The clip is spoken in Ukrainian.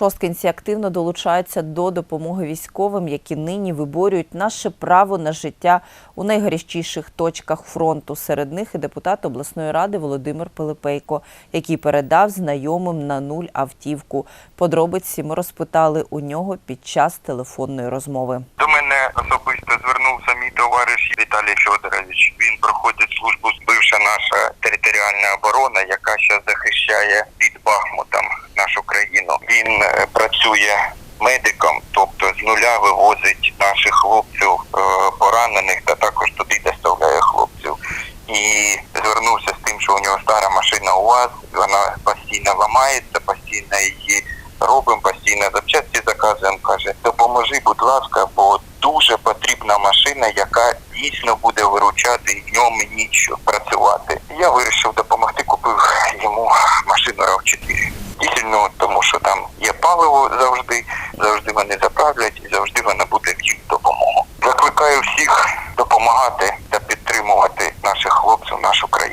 Шосткинці активно долучаються до допомоги військовим, які нині виборюють наше право на життя у найгарячіших точках фронту. Серед них і депутат обласної ради Володимир Пилипейко, який передав знайомим на нуль автівку. Подробиці ми розпитали у нього під час телефонної розмови. До мене особисто звернувся мій товариш Віталій Федорович. Він проходить службу бивша наша територіальна оборона, яка зараз захищає під Бахмутом нашу країну. Він е, працює медиком, тобто з нуля вивозить наших хлопців е, поранених та також туди доставляє хлопців. І звернувся з тим, що у нього стара машина УАЗ, вона постійно ламається, постійно її робимо, постійно запчасті заказуємо. Каже, допоможи, будь ласка, бо дуже потрібна машина, яка дійсно буде виручати і днем і ніччю працювати. Я вирішив допомогти, що там є паливо завжди, завжди вони заправлять і завжди вона буде в їх допомогу. Закликаю всіх допомагати та підтримувати наших хлопців, нашу країну.